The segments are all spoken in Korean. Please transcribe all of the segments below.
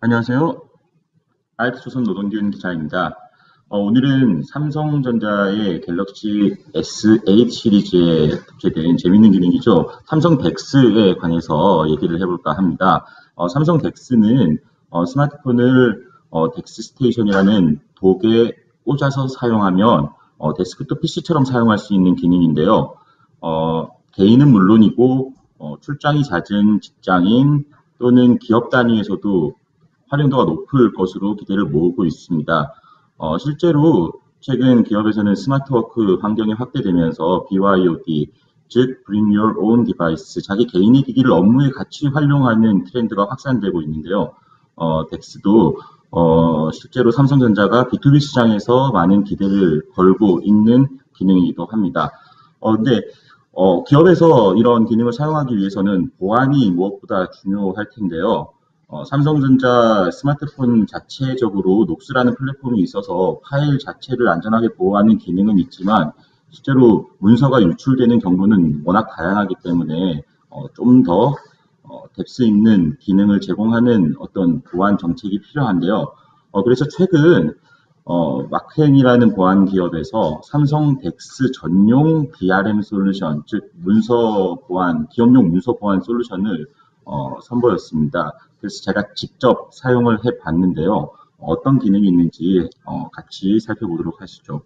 안녕하세요. 아이트조선 노동균 기자입니다. 어, 오늘은 삼성전자의 갤럭시 S8 시리즈에 탑재된 재밌는 기능이죠. 삼성 덱스에 관해서 얘기를 해볼까 합니다. 어, 삼성 덱스는 어, 스마트폰을 어, 덱스 스테이션이라는 독에 꽂아서 사용하면 어, 데스크톱 PC처럼 사용할 수 있는 기능인데요. 어, 개인은 물론이고 어, 출장이 잦은 직장인 또는 기업 단위에서도 활용도가 높을 것으로 기대를 모으고 있습니다. 어, 실제로 최근 기업에서는 스마트워크 환경이 확대되면서 BYOD, 즉 Bring Your Own Device, 자기 개인의 기기를 업무에 같이 활용하는 트렌드가 확산되고 있는데요. 어, 덱스도 어, 실제로 삼성전자가 B2B 시장에서 많은 기대를 걸고 있는 기능이기도 합니다. 어, 근데 어, 기업에서 이런 기능을 사용하기 위해서는 보안이 무엇보다 중요할 텐데요. 어, 삼성전자 스마트폰 자체적으로 녹스라는 플랫폼이 있어서 파일 자체를 안전하게 보호하는 기능은 있지만 실제로 문서가 유출되는 경우는 워낙 다양하기 때문에 어, 좀더 어, 뎁스 있는 기능을 제공하는 어떤 보안 정책이 필요한데요. 어, 그래서 최근 어, 마크엔이라는 보안 기업에서 삼성 덱스 전용 DRM 솔루션, 즉 문서 보안, 기업용 문서 보안 솔루션을 어, 선보였습니다. 그래서 제가 직접 사용을 해 봤는데요. 어떤 기능이 있는지 어, 같이 살펴보도록 하시죠.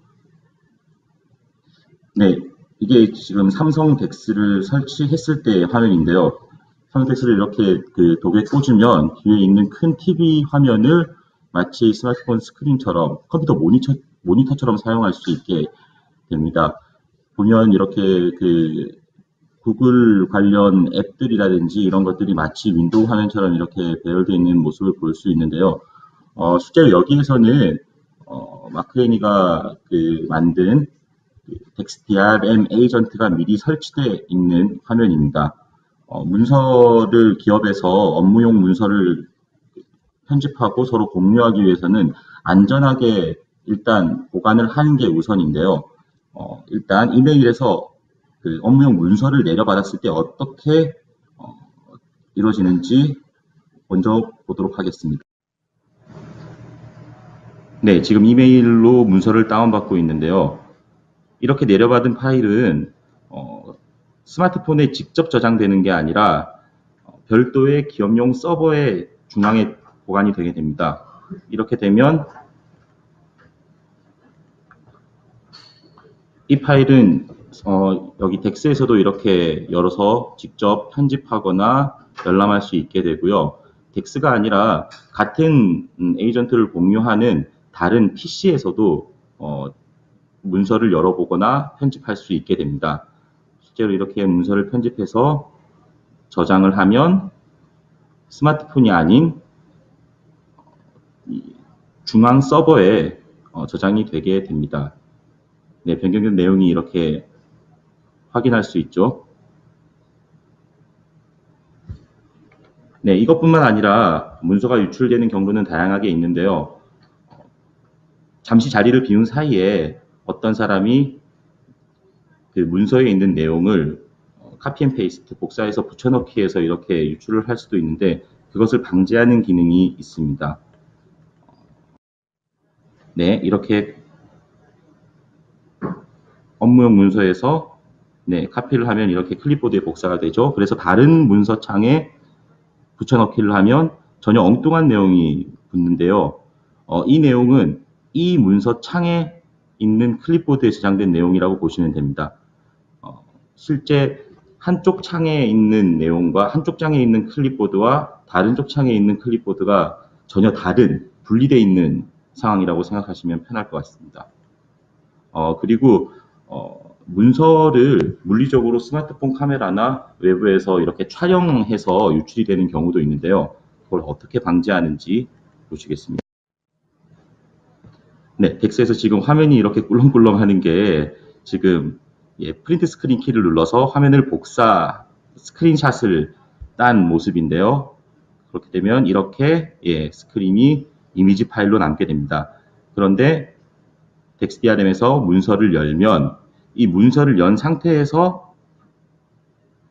네, 이게 지금 삼성 덱스를 설치했을 때의 화면인데요. 삼성 덱스를 이렇게 그 독에 꽂으면 뒤에 있는 큰 TV 화면을 마치 스마트폰 스크린처럼 컴퓨터 모니터, 모니터처럼 사용할 수 있게 됩니다. 보면 이렇게 그 구글 관련 앱들이라든지 이런 것들이 마치 윈도우 화면처럼 이렇게 배열되어 있는 모습을 볼 수 있는데요. 어, 실제로 여기에서는 어, 마크애니가 그 만든 그 텍스 DRM 에이전트가 미리 설치되어 있는 화면입니다. 어, 문서를 기업에서 업무용 문서를 편집하고 서로 공유하기 위해서는 안전하게 일단 보관을 하는 게 우선인데요. 어, 일단 이메일에서 그 업무용 문서를 내려받았을 때 어떻게 어, 이루어지는지 먼저 보도록 하겠습니다. 네, 지금 이메일로 문서를 다운받고 있는데요. 이렇게 내려받은 파일은 어, 스마트폰에 직접 저장되는 게 아니라 어, 별도의 기업용 서버의 중앙에 보관이 되게 됩니다. 이렇게 되면 이 파일은 어, 여기 덱스에서도 이렇게 열어서 직접 편집하거나 열람할 수 있게 되고요. 덱스가 아니라 같은 음, 에이전트를 공유하는 다른 PC에서도 어, 문서를 열어보거나 편집할 수 있게 됩니다. 실제로 이렇게 문서를 편집해서 저장을 하면 스마트폰이 아닌 중앙 서버에 어, 저장이 되게 됩니다. 네, 변경된 내용이 이렇게 확인할 수 있죠. 네, 이것뿐만 아니라 문서가 유출되는 경로는 다양하게 있는데요. 잠시 자리를 비운 사이에 어떤 사람이 그 문서에 있는 내용을 카피 앤 페이스트 복사해서 붙여넣기 해서 이렇게 유출을 할 수도 있는데 그것을 방지하는 기능이 있습니다. 네, 이렇게 업무용 문서에서 네, 카피를 하면 이렇게 클립보드에 복사가 되죠. 그래서 다른 문서 창에 붙여넣기를 하면 전혀 엉뚱한 내용이 붙는데요. 어, 이 내용은 이 문서 창에 있는 클립보드에 저장된 내용이라고 보시면 됩니다. 어, 실제 한쪽 창에 있는 내용과 한쪽 창에 있는 클립보드와 다른 쪽 창에 있는 클립보드가 전혀 다른 분리되어 있는 상황이라고 생각하시면 편할 것 같습니다. 어, 그리고 어, 문서를 물리적으로 스마트폰 카메라나 외부에서 이렇게 촬영해서 유출이 되는 경우도 있는데요. 그걸 어떻게 방지하는지 보시겠습니다. 네, 덱스에서 지금 화면이 이렇게 꿀렁꿀렁 하는 게 지금 예, 프린트 스크린 키를 눌러서 화면을 복사 스크린샷을 딴 모습인데요. 그렇게 되면 이렇게 예, 스크린이 이미지 파일로 남게 됩니다. 그런데 덱스디아램에서 문서를 열면 이 문서를 연 상태에서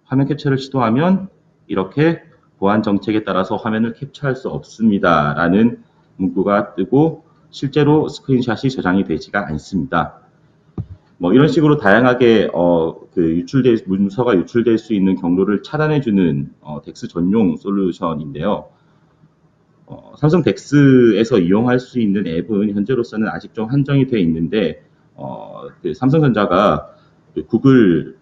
화면 캡처를 시도하면 이렇게 보안 정책에 따라서 화면을 캡처할 수 없습니다 라는 문구가 뜨고 실제로 스크린샷이 저장이 되지가 않습니다. 뭐 이런 식으로 다양하게 어, 그 유출될 문서가 유출될 수 있는 경로를 차단해주는 어, 덱스 전용 솔루션인데요. 어, 삼성 덱스에서 이용할 수 있는 앱은 현재로서는 아직 좀 한정이 되어 있는데 어, 그 삼성전자가 그 구글의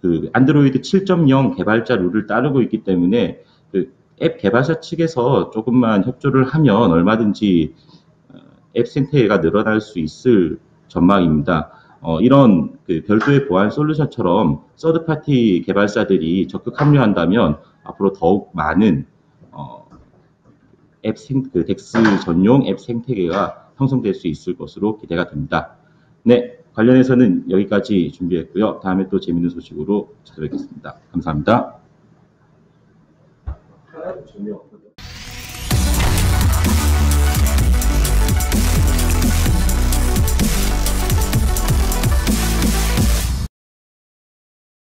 그 안드로이드 7.0 개발자 룰을 따르고 있기 때문에 그 앱 개발사 측에서 조금만 협조를 하면 얼마든지 어, 앱 생태계가 늘어날 수 있을 전망입니다. 어, 이런 그 별도의 보안 솔루션처럼 서드파티 개발사들이 적극 합류한다면 앞으로 더욱 많은 어, 앱 생, 그 덱스 전용 앱 생태계가 형성될 수 있을 것으로 기대가 됩니다. 네, 관련해서는 여기까지 준비했고요. 다음에 또 재밌는 소식으로 찾아뵙겠습니다. 감사합니다.